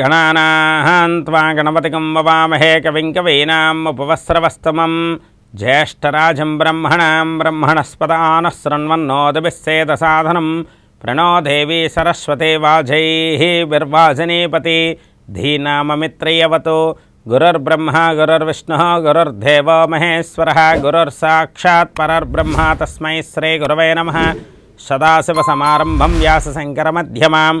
గణానాహం త్వా గణపతికం వవామహే కవిం కవీనాం ఉపవస్రవస్తమం జ్యేష్టరాజం బ్రహ్మణాం బ్రహ్మణస్పదానः శృण्వన్నోదभिస్సేదసాधनं प्रणो देवी सरस्वती वाजैः विर्वाजिनीपति धीनाममित्रयवतो गुरुर्ब्रह्मा गुरुर्विष्णुः गुरुर्देवो महेश्वरः गुरुर्साक्षात् परर्ब्रह्मा तस्मै श्रीगुरवे नमः सदाशिवसमारम्भं व्यासशङ्करमध्यमाम्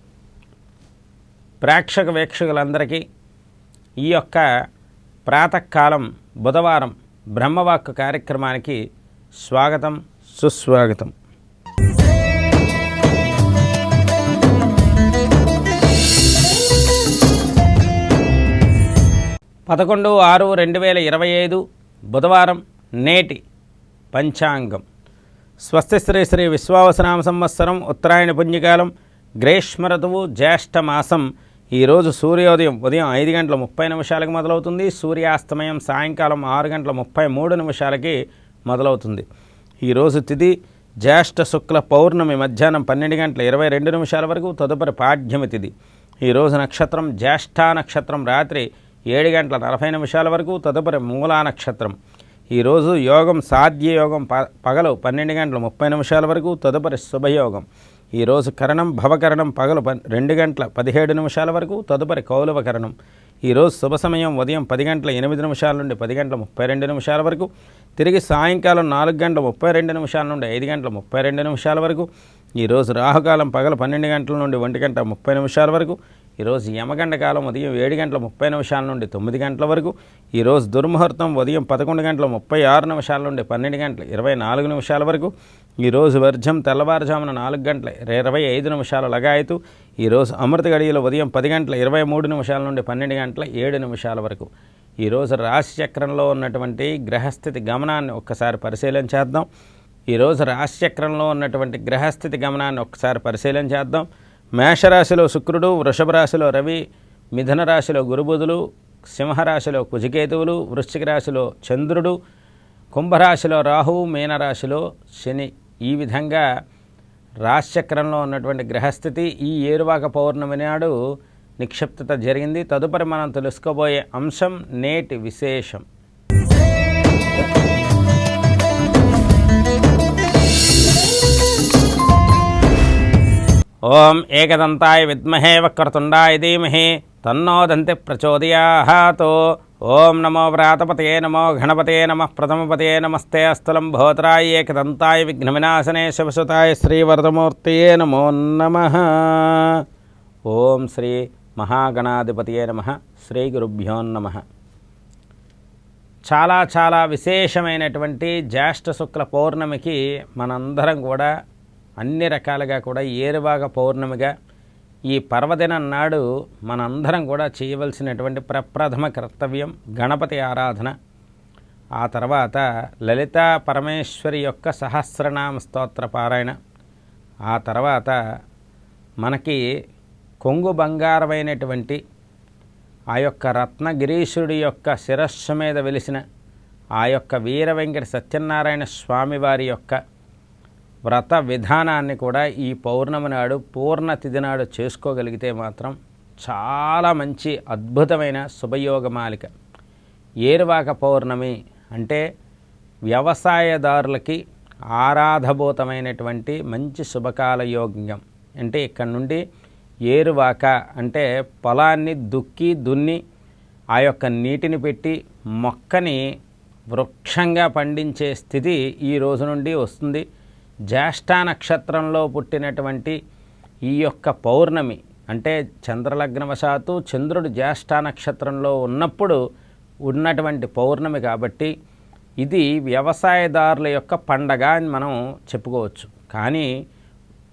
ప్రేక్షక వీక్షకులందరికీ ఈ యొక్క ప్రాతకాలం బుధవారం బ్రహ్మవాక్ కార్యక్రమానికి స్వాగతం సుస్వాగతం. పదకొండు ఆరు రెండు వేల ఇరవై ఐదు బుధవారం నేటి పంచాంగం. స్వస్తి శ్రీ శ్రీ విశ్వావసనామ సంవత్సరం ఉత్తరాయణ పుణ్యకాలం గ్రీష్మ ఋతువు జ్యేష్ఠ మాసం ఈరోజు సూర్యోదయం ఉదయం ఐదు గంటల ముప్పై నిమిషాలకు మొదలవుతుంది. సూర్యాస్తమయం సాయంకాలం ఆరు గంటల ముప్పై మూడు నిమిషాలకి మొదలవుతుంది. ఈరోజు తిథి జ్యేష్ఠ శుక్ల పౌర్ణమి మధ్యాహ్నం పన్నెండు గంటల ఇరవై రెండు నిమిషాల వరకు తదుపరి పాఠ్యమి తిథి ఈరోజు నక్షత్రం జ్యేష్ఠ నక్షత్రం రాత్రి ఏడు గంటల నలభై నిమిషాల వరకు తదుపరి మూలా నక్షత్రం. ఈరోజు యోగం సాధ్య యోగం ప పగలు పన్నెండు గంటల ముప్పై నిమిషాల వరకు తదుపరి శుభయోగం. ఈరోజు కరణం భవకరణం పగలు ప రెండు గంటల పదిహేడు నిమిషాల వరకు తదుపరి కౌలవ కరణం. ఈరోజు శుభ సమయం ఉదయం పది గంటల ఎనిమిది నిమిషాల నుండి పది గంటల ముప్పై రెండు నిమిషాల వరకు. తిరిగి సాయంకాలం నాలుగు గంటల ముప్పై రెండు నిమిషాల నుండి ఐదు గంటల ముప్పై రెండు నిమిషాల వరకు. ఈరోజు రాహుకాలం పగలు పన్నెండు గంటల నుండి ఒంటి గంట ముప్పై నిమిషాల వరకు. ఈరోజు యమగండ కాలం ఉదయం ఏడు గంటల ముప్పై నిమిషాల నుండి తొమ్మిది గంటల వరకు ఈరోజు దుర్ముహూర్తం ఉదయం పదకొండు గంటల ముప్పై ఆరు నిమిషాల నుండి పన్నెండు గంటల ఇరవై నాలుగు నిమిషాల వరకు ఈరోజు వర్జం తెల్లవారుజామున నాలుగు గంటల ఇరవై ఐదు నిమిషాల లగాయతు ఈరోజు అమృత గడియలో ఉదయం పది గంటల ఇరవై మూడు నిమిషాల నుండి పన్నెండు గంటల ఏడు నిమిషాల వరకు. ఈరోజు రాశి చక్రంలో ఉన్నటువంటి గ్రహస్థితి గమనాన్ని ఒక్కసారి పరిశీలన చేద్దాం. ఈరోజు రాశి చక్రంలో ఉన్నటువంటి గ్రహస్థితి గమనాన్ని ఒక్కసారి పరిశీలన చేద్దాం. మేషరాశిలో శుక్రుడు వృషభ రాశిలో రవి మిథున రాశిలో గురుబుధులు సింహరాశిలో కుజికేతువులు వృశ్చిక రాశిలో చంద్రుడు కుంభరాశిలో రాహువు మీనరాశిలో శని. ఈ విధంగా రాశిచక్రంలో ఉన్నటువంటి గ్రహస్థితి ఈ ఏరువాక పౌర్ణమి నాడు నిక్షిప్తత జరిగింది. తదుపరి మనం తెలుసుకోబోయే అంశం నేటి విశేషం. ఓం ఏకదంతాయ విద్మహే వక్రతుండాయ ధీమహి తన్నో దంతి ప్రచోదయాహాత్. ఓం నమో వ్రాతపతే నమో గణపతే నమ ప్రథమపతే నమస్తే అస్థలం భోతరాయ ఏకదంతాయ విఘ్నవినాశనే శివసుతాయ శ్రీవరదమూర్తియే నమో నమ. ఓం శ్రీ మహాగణాధిపతియే నమ శ్రీ గురుభ్యో నమ. చాలా చాలా విశేషమైనటువంటి జ్యేష్ఠ శుక్ల పౌర్ణమికి మనందరం కూడా అన్ని రకాలుగా కూడా ఏరువాగ పౌర్ణమిగా ఈ పర్వదినం నాడు మనందరం కూడా చేయవలసినటువంటి ప్రప్రథమ కర్తవ్యం గణపతి ఆరాధన. ఆ తర్వాత లలితా పరమేశ్వరి యొక్క సహస్రనామ స్తోత్ర పారాయణ. ఆ తర్వాత మనకి కొంగు బంగారమైనటువంటి ఆ యొక్క రత్నగిరీశుడి యొక్క శిరస్సు మీద వెలిసిన ఆ యొక్క వీర వెంకట సత్యనారాయణ స్వామివారి యొక్క వ్రత విధానాన్ని కూడా ఈ పౌర్ణమి నాడు పూర్ణ తిథి నాడు చేసుకోగలిగితే మాత్రం చాలా మంచి అద్భుతమైన శుభయోగమాలిక ఏరువాక పౌర్ణమి అంటే వ్యవసాయదారులకి ఆరాధభూతమైనటువంటి మంచి శుభకాల యోగ్యం అంటే ఇక్కడ నుండి ఏరువాక అంటే పొలాన్ని దుక్కి దున్ని ఆ యొక్క నీటిని పెట్టి మొక్కని వృక్షంగా పండించే స్థితి ఈ రోజు నుండి వస్తుంది. జ్యేష్ఠ నక్షత్రంలో పుట్టినటువంటి ఈ యొక్క పౌర్ణమి అంటే చంద్రలగ్నవశాత్తు చంద్రుడు జ్యేష్ఠ నక్షత్రంలో ఉన్నప్పుడు ఉన్నటువంటి పౌర్ణమి కాబట్టి ఇది వ్యవసాయదారుల యొక్క పండగ అని మనం చెప్పుకోవచ్చు. కానీ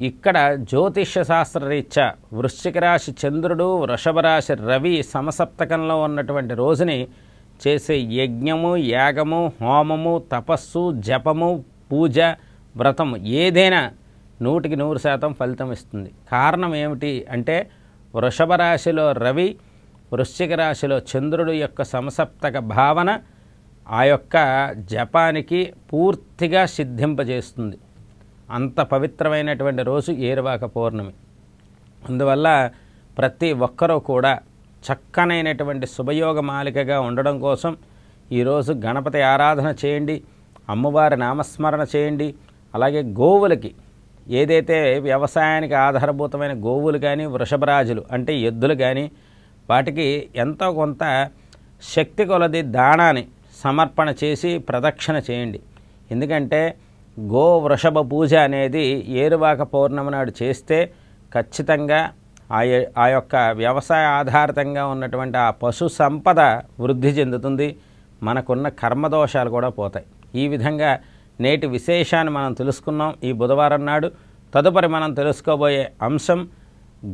ఇక్కడ జ్యోతిష్య శాస్త్రరీత్యా వృశ్చిక రాశి చంద్రుడు వృషభ రాశి రవి సమసప్తకంలో ఉన్నటువంటి రోజుని చేసే యజ్ఞము యాగము హోమము తపస్సు జపము పూజ వ్రతం ఏదైనా నూటికి నూరు శాతం ఫలితం ఇస్తుంది. కారణం ఏమిటి అంటే వృషభ రాశిలో రవి వృశ్చిక రాశిలో చంద్రుడు యొక్క సమసప్తక భావన ఆ యొక్క జపానికి పూర్తిగా సిద్ధింపజేస్తుంది. అంత పవిత్రమైనటువంటి రోజు ఏరువాక పౌర్ణమి. అందువల్ల ప్రతి ఒక్కరూ కూడా చక్కనైనటువంటి శుభయోగ మాలికగా ఉండడం కోసం ఈరోజు గణపతి ఆరాధన చేయండి అమ్మవారి నామస్మరణ చేయండి అలాగే గోవులకి. ఏదైతే వ్యవసాయానికి ఆధారభూతమైన గోవులు కానీ వృషభరాజులు అంటే ఎద్దులు కానీ వాటికి ఎంతో కొంత శక్తి కొలది దానాన్ని సమర్పణ చేసి ప్రదక్షిణ చేయండి. ఎందుకంటే గో వృషభ పూజ అనేది ఏరువాక పౌర్ణమి నాడు చేస్తే ఖచ్చితంగా ఆ ఆ యొక్క వ్యవసాయ ఆధారితంగా ఉన్నటువంటి ఆ పశు సంపద వృద్ధి చెందుతుంది. మనకున్న కర్మదోషాలు కూడా పోతాయి. ఈ విధంగా నేటి విశేషాన్ని మనం తెలుసుకున్నాం ఈ బుధవారం నాడు. తదుపరి మనం తెలుసుకోబోయే అంశం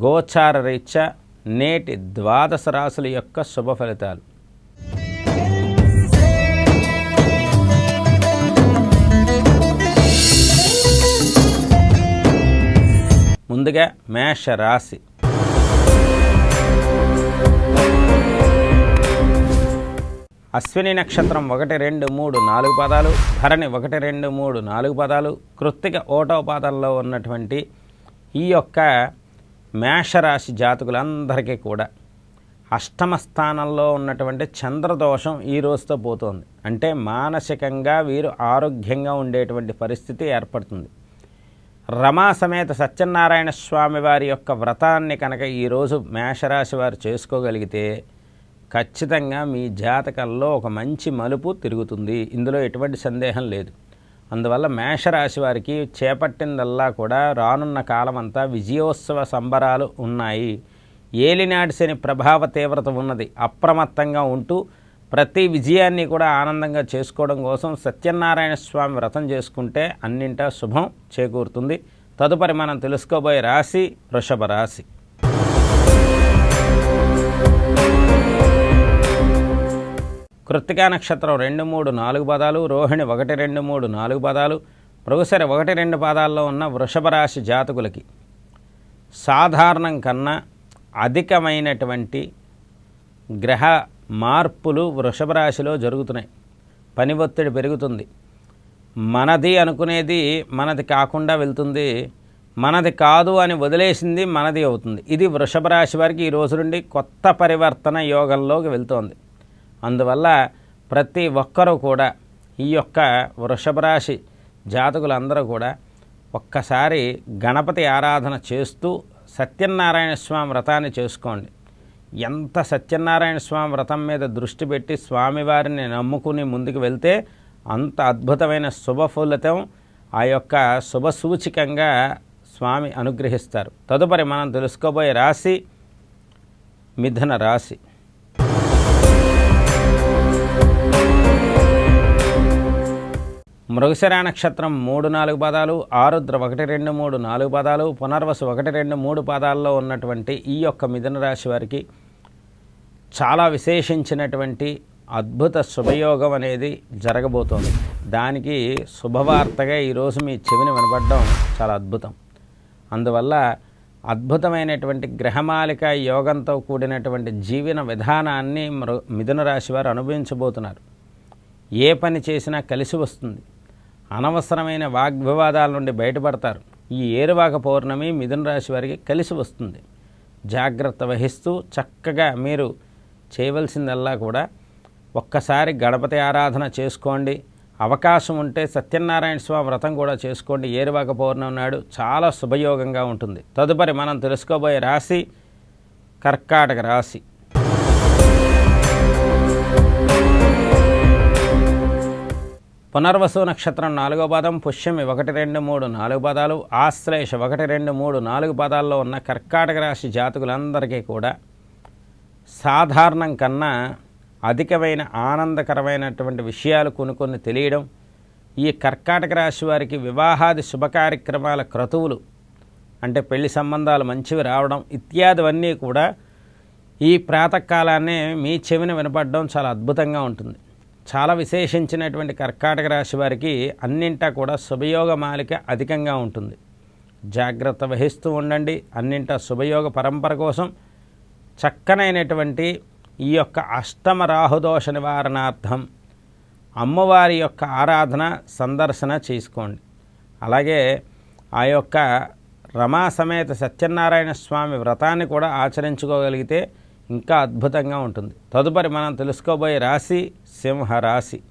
గోచార రీత్యా నేటి ద్వాదశ రాశుల యొక్క శుభ ఫలితాలు. ముందుగా మేష రాశి అశ్విని నక్షత్రం ఒకటి రెండు మూడు నాలుగు పదాలు భరణి ఒకటి రెండు మూడు నాలుగు పదాలు కృత్తిక ఓటో పాదంలో ఉన్నటువంటి ఈ యొక్క మేషరాశి జాతకులందరికీ కూడా అష్టమ స్థానంలో ఉన్నటువంటి చంద్రదోషం ఈ రోజుతో పోతోంది. అంటే మానసికంగా వీరు ఆరోగ్యంగా ఉండేటువంటి పరిస్థితి ఏర్పడుతుంది. రమా సమేత సత్యనారాయణ స్వామి వారి యొక్క వ్రతాన్ని కనుక ఈరోజు మేషరాశి వారు చేసుకోగలిగితే ఖచ్చితంగా మీ జాతకంలో ఒక మంచి మలుపు తిరుగుతుంది. ఇందులో ఎటువంటి సందేహం లేదు. అందువల్ల మేషరాశి వారికి చేపట్టిందల్లా కూడా రానున్న కాలం అంతా విజయోత్సవ సంబరాలు ఉన్నాయి. ఏలినాటి శని ప్రభావ తీవ్రత ఉన్నది. అప్రమత్తంగా ఉంటూ ప్రతి విజయాన్ని కూడా ఆనందంగా చేసుకోవడం కోసం సత్యనారాయణ స్వామి వ్రతం చేసుకుంటే అన్నింటా శుభం చేకూరుతుంది. తదుపరి మనం తెలుసుకోబోయే రాశి వృషభ రాశి. కృత్తికా నక్షత్రం రెండు మూడు నాలుగు పదాలు రోహిణి ఒకటి రెండు మూడు నాలుగు పదాలు మృగశిర ఒకటి రెండు పాదాల్లో ఉన్న వృషభ రాశి జాతకులకి. సాధారణం కన్నా అధికమైనటువంటి గ్రహ మార్పులు వృషభ రాశిలో జరుగుతున్నాయి. పని ఒత్తిడి పెరుగుతుంది. మనది అనుకునేది మనది కాకుండా వెళ్తుంది. మనది కాదు అని వదిలేసింది మనది అవుతుంది. ఇది వృషభ రాశి వారికి ఈ రోజు నుండి కొత్త పరివర్తన యోగంలోకి వెళ్తోంది. అందువల్ల ప్రతి ఒక్కరూ కూడా ఈ యొక్క వృషభ రాశి జాతకులందరూ కూడా ఒక్కసారి గణపతి ఆరాధన చేస్తూ సత్యనారాయణ స్వామి వ్రతాన్ని చేసుకోండి. ఎంత సత్యనారాయణ స్వామి వ్రతం మీద దృష్టి పెట్టి స్వామివారిని నమ్ముకుని ముందుకు వెళ్తే అంత అద్భుతమైన శుభఫలితం ఆ యొక్క శుభ సూచికంగా స్వామి అనుగ్రహిస్తారు. తదుపరి మనం తెలుసుకోబోయే రాశి మిథున రాశి. మృగశిర నక్షత్రం మూడు నాలుగు పదాలు ఆరుద్ర ఒకటి రెండు మూడు నాలుగు పదాలు పునర్వసు ఒకటి రెండు మూడు పాదాల్లో ఉన్నటువంటి ఈ యొక్క మిథున రాశి వారికి చాలా విశేషించినటువంటి అద్భుత శుభయోగం అనేది జరగబోతోంది. దానికి శుభవార్తగా ఈరోజు మీ చెవిని వినపడడం చాలా అద్భుతం. అందువల్ల అద్భుతమైనటువంటి గ్రహమాలిక యోగంతో కూడినటువంటి జీవన విధానాన్ని మృ మిథున రాశి వారు అనుభవించబోతున్నారు. ఏ పని చేసినా కలిసి వస్తుంది. అనవసరమైన వాగ్వివాదాల నుండి బయటపడతారు. ఈ ఏరువాక పౌర్ణమి మిథున రాశి వారికి కలిసి వస్తుంది. జాగ్రత్త వహిస్తూ చక్కగా మీరు చేయవలసిందల్లా కూడా ఒక్కసారి గణపతి ఆరాధన చేసుకోండి. అవకాశం ఉంటే సత్యనారాయణ స్వామి వ్రతం కూడా చేసుకోండి. ఏరువాక పౌర్ణమి నాడు చాలా శుభయోగంగా ఉంటుంది. తదుపరి మనం తెలుసుకోబోయే రాశి కర్కాటక రాశి. పునర్వసు నక్షత్రం నాలుగో పాదం పుష్యమి ఒకటి రెండు మూడు నాలుగు పదాలు ఆశ్లేష ఒకటి రెండు మూడు నాలుగు పదాల్లో ఉన్న కర్కాటక రాశి జాతకులందరికీ కూడా సాధారణం కన్నా అధికమైన ఆనందకరమైనటువంటి విషయాలు కొన్ని కొన్ని తెలియడం ఈ కర్కాటక రాశి వారికి వివాహాది శుభ కార్యక్రమాల క్రతువులు అంటే పెళ్ళి సంబంధాలు మంచివి రావడం ఇత్యాదివన్నీ కూడా ఈ ప్రాతకాలాన్నే మీ చెవిన వినపడడం చాలా అద్భుతంగా ఉంటుంది. చాలా విశేషించినటువంటి కర్కాటక రాశి వారికి అన్నింటా కూడా శుభయోగ మాలిక అధికంగా ఉంటుంది. జాగ్రత్త వహిస్తూ ఉండండి. అన్నింటా శుభయోగ పరంపర కోసం చక్కనైనటువంటి ఈ యొక్క అష్టమ రాహుదోష నివారణార్థం అమ్మవారి యొక్క ఆరాధన సందర్శన చేసుకోండి. అలాగే ఆ యొక్క రమా సమేత సత్యనారాయణ స్వామి వ్రతాన్ని కూడా ఆచరించుకోగలిగితే ఇంకా అద్భుతంగా ఉంటుంది. తదుపరి మనం తెలుసుకోబోయే రాశి Sem harassi.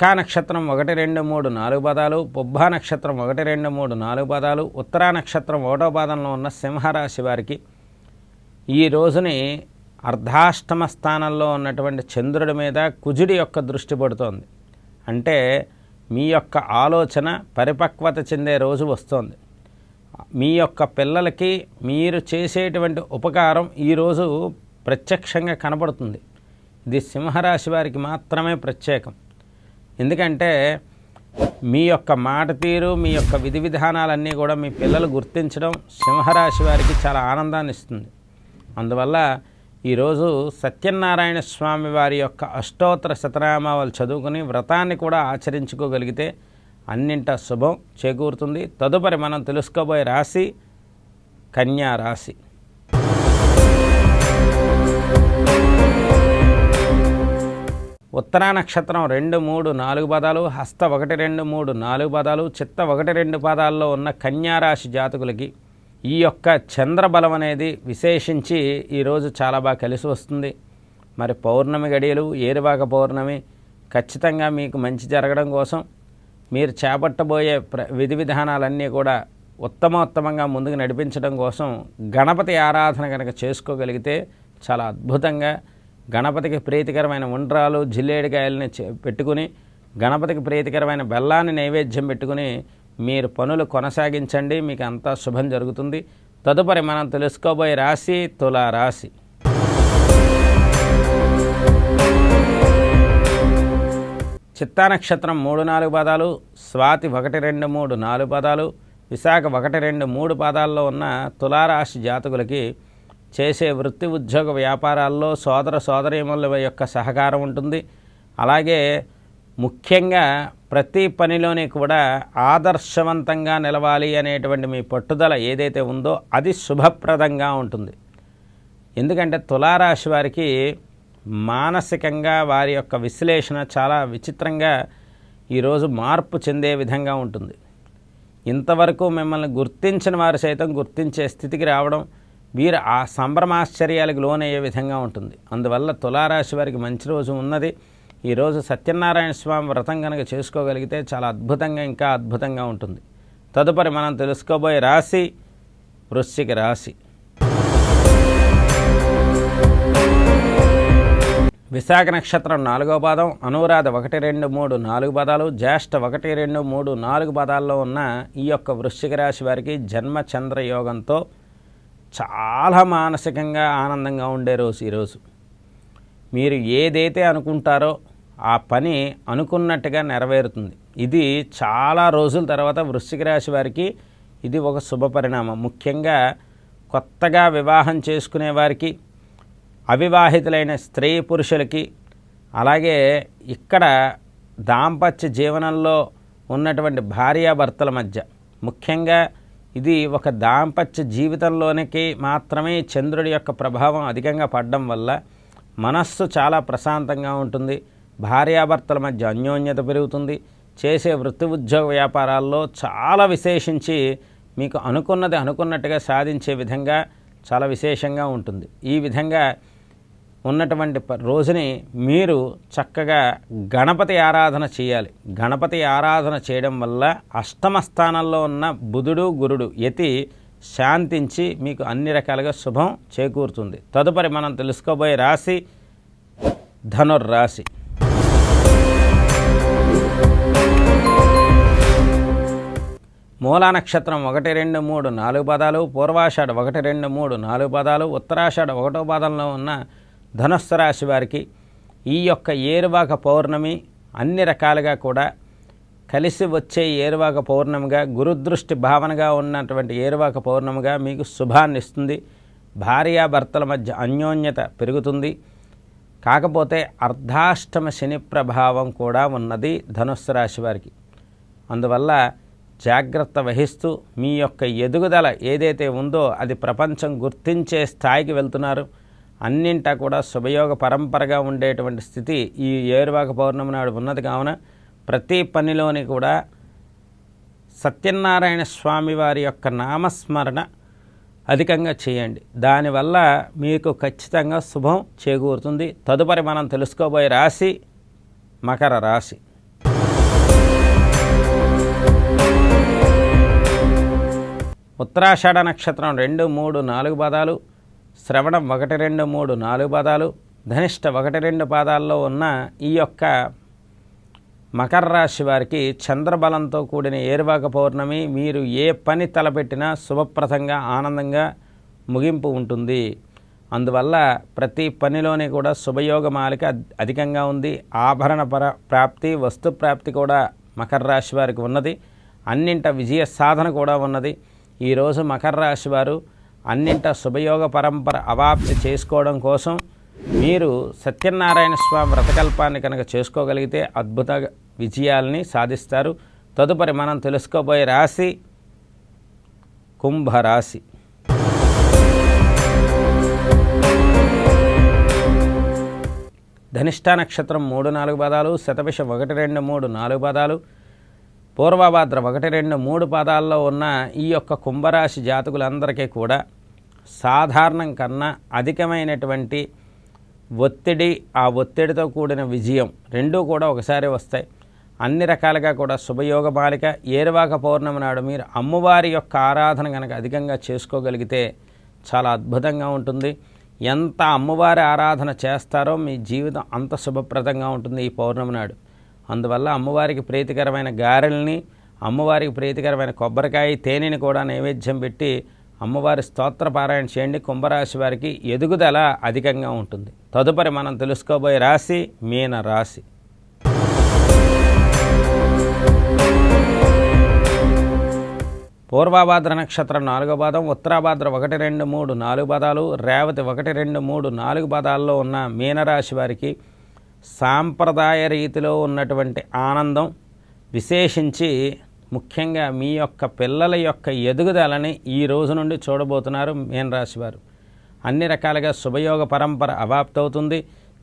మకా నక్షత్రం ఒకటి రెండు మూడు నాలుగు పదాలు పుబ్బా నక్షత్రం ఒకటి రెండు మూడు నాలుగు పదాలు ఉత్తరా నక్షత్రం ఒకటో పాదంలో ఉన్న సింహరాశి వారికి ఈ రోజుని అర్ధాష్టమ స్థానంలో ఉన్నటువంటి చంద్రుడి మీద కుజుడి యొక్క దృష్టి పడుతోంది. అంటే మీ యొక్క ఆలోచన పరిపక్వత చెందే రోజు వస్తోంది. మీ యొక్క పిల్లలకి మీరు చేసేటువంటి ఉపకారం ఈరోజు ప్రత్యక్షంగా కనబడుతుంది ఇది సింహరాశి వారికి మాత్రమే ప్రత్యేకం. ఎందుకంటే మీ యొక్క మాట తీరు మీ యొక్క విధి విధానాలన్నీ కూడా మీ పిల్లలు గుర్తించడం సింహరాశి వారికి చాలా ఆనందాన్ని ఇస్తుంది. అందువల్ల ఈరోజు సత్యనారాయణ స్వామి వారి యొక్క అష్టోత్తర శతనామాలు చదువుకుని వ్రతాన్ని కూడా ఆచరించుకోగలిగితే అన్నింట శుభం చేకూరుతుంది. తదుపరి మనం తెలుసుకోబోయే రాశి కన్యా రాశి. ఉత్తరా నక్షత్రం రెండు మూడు నాలుగు పదాలు హస్త ఒకటి రెండు మూడు నాలుగు పదాలు చిత్త ఒకటి రెండు పదాల్లో ఉన్న కన్యారాశి జాతకులకి ఈ యొక్క చంద్రబలం అనేది విశేషించి ఈరోజు చాలా బాగా కలిసి వస్తుంది. మరి పౌర్ణమి గడియలు ఏరువాక పౌర్ణమి ఖచ్చితంగా మీకు మంచి జరగడం కోసం మీరు చేపట్టబోయే ప్ర విధి విధానాలన్నీ కూడా ఉత్తమోత్తమంగా ముందుకు నడిపించడం కోసం గణపతి ఆరాధన కనుక చేసుకోగలిగితే చాలా అద్భుతంగా గణపతికి ప్రీతికరమైన ఉండ్రాలు జిల్లేడికాయలని పెట్టుకుని గణపతికి ప్రీతికరమైన బెల్లాన్ని నైవేద్యం పెట్టుకుని మీరు పనులు కొనసాగించండి మీకు అంతా శుభం జరుగుతుంది. తదుపరి మనం తెలుసుకోబోయే రాశి తులారాశి. చిత్తా నక్షత్రం మూడు నాలుగు పదాలు స్వాతి ఒకటి రెండు మూడు నాలుగు పదాలు విశాఖ ఒకటి రెండు మూడు పాదాల్లో ఉన్న తులారాశి జాతకులకి చేసే వృత్తి ఉద్యోగ వ్యాపారాల్లో సోదర సోదరీమల యొక్క సహకారం ఉంటుంది. అలాగే ముఖ్యంగా ప్రతి పనిలోని కూడా ఆదర్శవంతంగా నిలవాలి అనేటువంటి మీ పట్టుదల ఏదైతే ఉందో అది శుభప్రదంగా ఉంటుంది. ఎందుకంటే తులారాశి వారికి మానసికంగా వారి యొక్క విశ్లేషణ చాలా విచిత్రంగా ఈరోజు మార్పు చెందే విధంగా ఉంటుంది. ఇంతవరకు మిమ్మల్ని గుర్తించిన వారు సైతం గుర్తించే స్థితికి రావడం వీరు ఆ సంభ్రమాశ్చర్యాలకు లోనయ్యే విధంగా ఉంటుంది. అందువల్ల తులారాశి వారికి మంచి రోజు ఉన్నది. ఈరోజు సత్యనారాయణ స్వామి వ్రతం కనుక చేసుకోగలిగితే చాలా అద్భుతంగా ఇంకా అద్భుతంగా ఉంటుంది. తదుపరి మనం తెలుసుకోబోయే రాశి వృశ్చిక రాశి. విశాఖ నక్షత్రం నాలుగో పాదం అనురాధ ఒకటి రెండు మూడు నాలుగు పదాలు జ్యేష్ఠ ఒకటి రెండు మూడు నాలుగు పదాల్లో ఉన్న ఈ యొక్క వృశ్చిక రాశి వారికి జన్మ చంద్ర యోగంతో చాలా మానసికంగా ఆనందంగా ఉండే రోజు ఈరోజు మీరు ఏదైతే అనుకుంటారో ఆ పని అనుకున్నట్టుగా నెరవేరుతుంది. ఇది చాలా రోజుల తర్వాత వృశ్చిక రాశి వారికి ఇది ఒక శుభ పరిణామం. ముఖ్యంగా కొత్తగా వివాహం చేసుకునే వారికి అవివాహితులైన స్త్రీ పురుషులకి అలాగే ఇక్కడ దాంపత్య జీవనంలో ఉన్నటువంటి భార్యాభర్తల మధ్య ముఖ్యంగా ఇది ఒక దాంపత్య జీవితంలోనికి మాత్రమే చంద్రుడి యొక్క ప్రభావం అధికంగా పడడం వల్ల మనస్సు చాలా ప్రశాంతంగా ఉంటుంది. భార్యాభర్తల మధ్య అన్యోన్యత పెరుగుతుంది. చేసే వృత్తి ఉద్యోగ వ్యాపారాల్లో చాలా విశేషించి మీకు అనుకున్నది అనుకున్నట్టుగా సాధించే విధంగా చాలా విశేషంగా ఉంటుంది. ఈ విధంగా ఉన్నటువంటి రోజుని మీరు చక్కగా గణపతి ఆరాధన చేయాలి. గణపతి ఆరాధన చేయడం వల్ల అష్టమ స్థానంలో ఉన్న బుధుడు గురుడు యతి శాంతించి మీకు అన్ని రకాలుగా శుభం చేకూరుతుంది. తదుపరి మనం తెలుసుకోబోయే రాశి ధనుర్రాశి. మూలా నక్షత్రం ఒకటి రెండు మూడు నాలుగు పదాలు పూర్వాషాఢ ఒకటి రెండు మూడు నాలుగు పదాలు ఉత్తరాషాఢ ఒకటో పదంలో ఉన్న ధనుస్సు రాశి వారికి ఈ యొక్క ఏరువాక పౌర్ణమి అన్ని రకాలుగా కూడా కలిసి వచ్చే ఏరువాక పౌర్ణమిగా గురుదృష్టి భావనగా ఉన్నటువంటి ఏరువాక పౌర్ణమిగా మీకు శుభాన్ని ఇస్తుంది. భార్యాభర్తల మధ్య అన్యోన్యత పెరుగుతుంది. కాకపోతే అర్ధాష్టమ శని ప్రభావం కూడా ఉన్నది ధనుస్సు రాశి వారికి. అందువల్ల జాగ్రత్త వహిస్తూ మీ యొక్క ఎదుగుదల ఏదైతే ఉందో అది ప్రపంచం గుర్తించే స్థాయికి వెళ్తున్నారు. అన్నింటా కూడా శుభయోగ పరంపరగా ఉండేటువంటి స్థితి ఈ ఏరువాక పౌర్ణమి నాడు ఉన్నది. కావున ప్రతి పనిలోని కూడా సత్యనారాయణ స్వామి వారి యొక్క నామస్మరణ అధికంగా చేయండి. దానివల్ల మీకు ఖచ్చితంగా శుభం చేకూరుతుంది. తదుపరి మనం తెలుసుకోబోయే రాశి మకర రాశి. ఉత్తరాషాఢ నక్షత్రం రెండు మూడు నాలుగు పదాలు. శ్రవణం ఒకటి రెండు మూడు నాలుగు పాదాలు ధనిష్ట ఒకటి రెండు పాదాల్లో ఉన్న ఈ యొక్క మకర రాశి వారికి చంద్రబలంతో కూడిన ఏరువాక పౌర్ణమి మీరు ఏ పని తలపెట్టినా శుభప్రదంగా ఆనందంగా ముగింపు ఉంటుంది. అందువల్ల ప్రతి పనిలోని కూడా శుభయోగ మాలిక అధికంగా ఉంది. ఆభరణ పర ప్రాప్తి వస్తు ప్రాప్తి కూడా మకర రాశి వారికి ఉన్నది. అన్నింట విజయ సాధన కూడా ఉన్నది. ఈరోజు మకర రాశి వారు అన్నింట శుభయోగ పరంపర అవాప్తి చేసుకోవడం కోసం మీరు సత్యనారాయణ స్వామి వ్రతకల్పాన్ని కనుక చేసుకోగలిగితే అద్భుత విజయాల్ని సాధిస్తారు. తదుపరి మనం తెలుసుకోబోయే రాశి కుంభరాశి. ధనిష్ట నక్షత్రం మూడు నాలుగు పదాలు శతభిష ఒకటి రెండు మూడు నాలుగు పదాలు పూర్వభాద్ర ఒకటి రెండు మూడు పదాల్లో ఉన్న ఈ యొక్క కుంభరాశి జాతకులందరికీ కూడా సాధారణం కన్నా అధికమైనటువంటి ఒత్తిడి ఆ ఒత్తిడితో కూడిన విజయం రెండూ కూడా ఒకసారి వస్తాయి. అన్ని రకాలుగా కూడా శుభయోగ బాలిక ఏరువాక పౌర్ణమి నాడు మీరు అమ్మవారి యొక్క ఆరాధన కనుక అధికంగా చేసుకోగలిగితే చాలా అద్భుతంగా ఉంటుంది. ఎంత అమ్మవారి ఆరాధన చేస్తారో మీ జీవితం అంత శుభప్రదంగా ఉంటుంది ఈ పౌర్ణమి నాడు. అందువల్ల అమ్మవారికి ప్రీతికరమైన గారెల్ని అమ్మవారికి ప్రీతికరమైన కొబ్బరికాయ తేనెని కూడా నైవేద్యం పెట్టి అమ్మవారి స్తోత్ర పారాయణ చేయండి. కుంభరాశి వారికి ఎదుగుదల అధికంగా ఉంటుంది. తదుపరి మనం తెలుసుకోబోయే రాశి మీన రాశి. పూర్వభాద్ర నక్షత్రం నాలుగో పాదం ఉత్తరాభాద్ర ఒకటి రెండు మూడు నాలుగు పదాలు రేవతి ఒకటి రెండు మూడు నాలుగు పదాల్లో ఉన్న మీనరాశి వారికి సాంప్రదాయ రీతిలో ఉన్నటువంటి ఆనందం విశేషించి ముఖ్యంగా మీ యొక్క పిల్లల యొక్క ఎదుగుదలని ఈ రోజు నుండి చూడబోతున్నారు మీనరాశివారు అన్ని రకాలుగా శుభయోగ పరంపర అవాప్తవుతుంది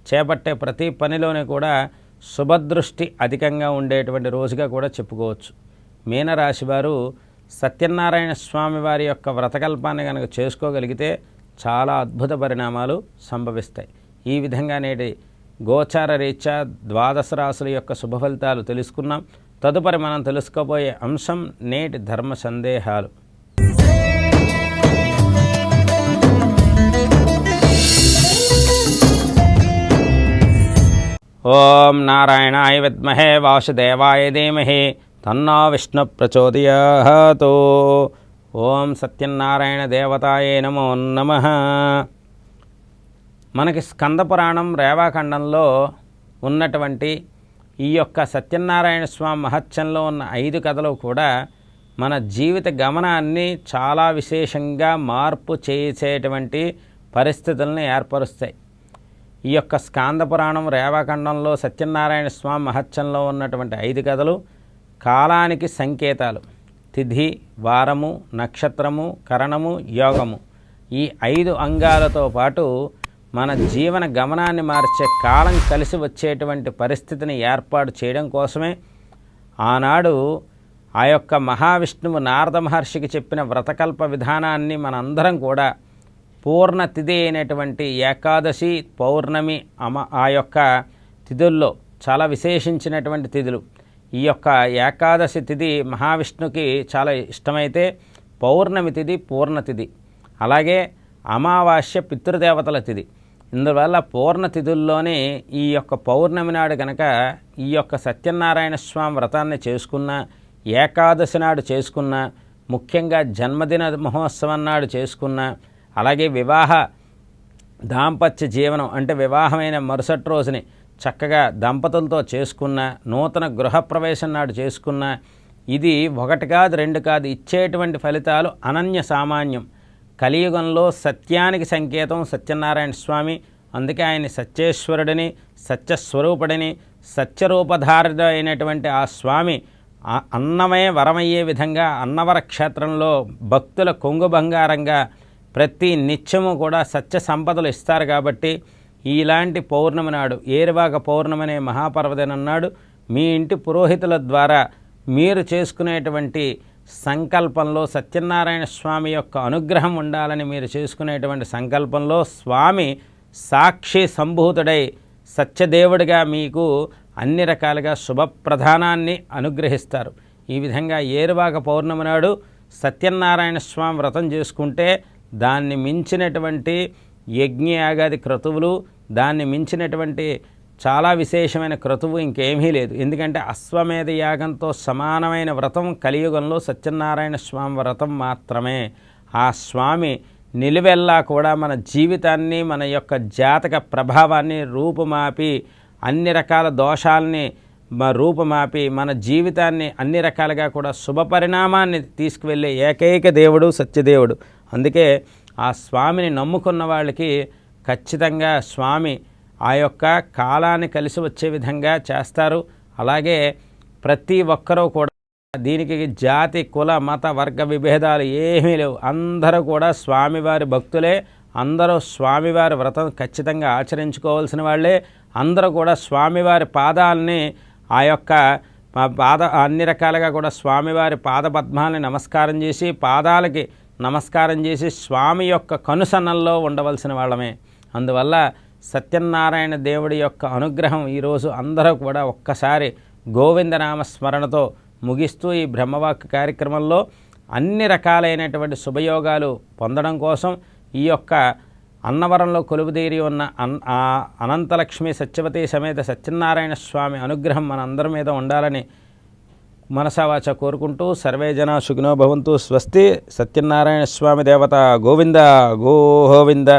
చేపట్టే ప్రతి పనిలోనే కూడా శుభదృష్టి అధికంగా ఉండేటువంటి రోజుగా కూడా చెప్పుకోవచ్చు. మీనరాశి వారు సత్యనారాయణ స్వామి వారి యొక్క వ్రతకల్పాన్ని కనుక చేసుకోగలిగితే చాలా అద్భుత పరిణామాలు సంభవిస్తాయి. ఈ విధంగా నేటి గోచార రీత్యా ద్వాదశ రాశుల యొక్క శుభ ఫలితాలు తెలుసుకున్నాం. తదుపరి మనం తెలుసుకోబోయే అంశం నేటి ధర్మ సందేహాలు. ఓం నారాయణాయ విద్మహే వాసుదేవాయ ధీమహి తన్నా విష్ణు ప్రచోదయాతో. ఓం సత్యనారాయణ దేవతాయే నమో నమ. మనకి స్కంద పురాణం రేవాఖండంలో ఉన్నటువంటి ఈ యొక్క సత్యనారాయణ స్వామి మహత్యంలో ఉన్న ఐదు కథలు కూడా మన జీవిత గమనాన్ని చాలా విశేషంగా మార్పు చేసేటువంటి పరిస్థితులను ఏర్పరుస్తాయి. ఈ యొక్క స్కాంద పురాణం రేవాఖండంలో సత్యనారాయణ స్వామి మహత్యంలో ఉన్నటువంటి ఐదు కథలు కాలానికి సంకేతాలు. తిథి వారము నక్షత్రము కరణము యోగము ఈ ఐదు అంగాలతో పాటు మన జీవన గమనాన్ని మార్చే కాలం కలిసి వచ్చేటువంటి పరిస్థితిని ఏర్పాటు చేయడం కోసమే ఆనాడు ఆ యొక్క మహావిష్ణువు నారద మహర్షికి చెప్పిన వ్రతకల్ప విధానాన్ని మనందరం కూడా పూర్ణ తిథి అయినటువంటి ఏకాదశి పౌర్ణమి అమ ఆ యొక్క తిథుల్లో చాలా విశేషించినటువంటి తిథులు. ఈ యొక్క ఏకాదశి తిథి మహావిష్ణుకి చాలా ఇష్టమైతే పౌర్ణమి తిథి పూర్ణతిథి. అలాగే అమావాస్య పితృదేవతల తిథి. ఇందువల్ల పూర్ణతిథుల్లోనే ఈ యొక్క పౌర్ణమి నాడు కనుక ఈ యొక్క సత్యనారాయణ స్వామి వ్రతాన్ని చేసుకున్న ఏకాదశి నాడు చేసుకున్న ముఖ్యంగా జన్మదిన మహోత్సవం నాడు చేసుకున్న అలాగే వివాహ దాంపత్య జీవనం అంటే వివాహమైన మరుసటి రోజుని చక్కగా దంపతులతో చేసుకున్న నూతన గృహప్రవేశం నాడు చేసుకున్న ఇది ఒకటి కాదు రెండు కాదు ఇచ్చేటువంటి ఫలితాలు అనన్య సామాన్యం. కలియుగంలో సత్యానికి సంకేతం సత్యనారాయణ స్వామి. అందుకే ఆయన సత్యేశ్వరుడిని సత్యస్వరూపుడిని సత్యరూపధారుడు అయినటువంటి ఆ స్వామి అన్నమయ వరమయ్యే విధంగా అన్నవర క్షేత్రంలో భక్తుల కొంగు బంగారంగా ప్రతి నిత్యము కూడా సత్య సంపదలు ఇస్తారు కాబట్టి ఇలాంటి పౌర్ణమి నాడు ఏరువాక పౌర్ణమి అనే మహాపర్వదినం నాడు మీ ఇంటి పురోహితుల ద్వారా మీరు చేసుకునేటువంటి సంకల్పంలో సత్యనారాయణ స్వామి యొక్క అనుగ్రహం ఉండాలని మీరు చేసుకునేటువంటి సంకల్పంలో స్వామి సాక్షి సంభూతుడై సత్యదేవుడిగా మీకు అన్ని రకాలుగా శుభప్రధానాన్ని అనుగ్రహిస్తారు. ఈ విధంగా ఏరువాక పౌర్ణమి నాడు సత్యనారాయణ స్వామి వ్రతం చేసుకుంటే దాన్ని మించినటువంటి యజ్ఞయాగాది క్రతువులు దాన్ని మించినటువంటి చాలా విశేషమైన క్రతువు ఇంకేమీ లేదు. ఎందుకంటే అశ్వమేధ యాగంతో సమానమైన వ్రతం కలియుగంలో సత్యనారాయణ స్వామి వ్రతం మాత్రమే. ఆ స్వామి నిలువెల్లా కూడా మన జీవితాన్ని మన యొక్క జాతక ప్రభావాన్ని రూపుమాపి అన్ని రకాల దోషాలని రూపుమాపి మన జీవితాన్ని అన్ని రకాలుగా కూడా శుభ పరిణామాన్ని తీసుకువెళ్ళే ఏకైక దేవుడు సత్యదేవుడు. అందుకే ఆ స్వామిని నమ్ముకున్న వాళ్ళకి ఖచ్చితంగా స్వామి ఆ యొక్క కాలాన్ని కలిసి వచ్చే విధంగా చేస్తారు. అలాగే ప్రతి ఒక్కరూ కూడా దీనికి జాతి కుల మత వర్గ విభేదాలు ఏమీ లేవు. అందరూ కూడా స్వామివారి భక్తులే. అందరూ స్వామివారి వ్రతం ఖచ్చితంగా ఆచరించుకోవాల్సిన వాళ్ళే. అందరూ కూడా స్వామివారి పాదాలని ఆ యొక్క పాద అన్ని రకాలుగా కూడా స్వామివారి పాదపద్మాలని నమస్కారం చేసి పాదాలకి నమస్కారం చేసి స్వామి యొక్క కనుసన్నల్లో ఉండవలసిన వాళ్ళమే. అందువల్ల సత్యనారాయణ దేవుడి యొక్క అనుగ్రహం ఈరోజు అందరూ కూడా ఒక్కసారి గోవిందనామ స్మరణతో ముగిస్తూ ఈ బ్రహ్మవాక్ కార్యక్రమంలో అన్ని రకాలైనటువంటి శుభయోగాలు పొందడం కోసం ఈ యొక్క అన్నవరంలో కొలువుదీరి ఉన్న అన్ ఆ అనంతలక్ష్మి సత్యవతి సమేత సత్యనారాయణ స్వామి అనుగ్రహం మన అందరి మీద ఉండాలని మనసావాచ కోరుకుంటూ సర్వే జన సుఖినో భవంతు. స్వస్తి సత్యనారాయణ స్వామి దేవత గోవింద గోవింద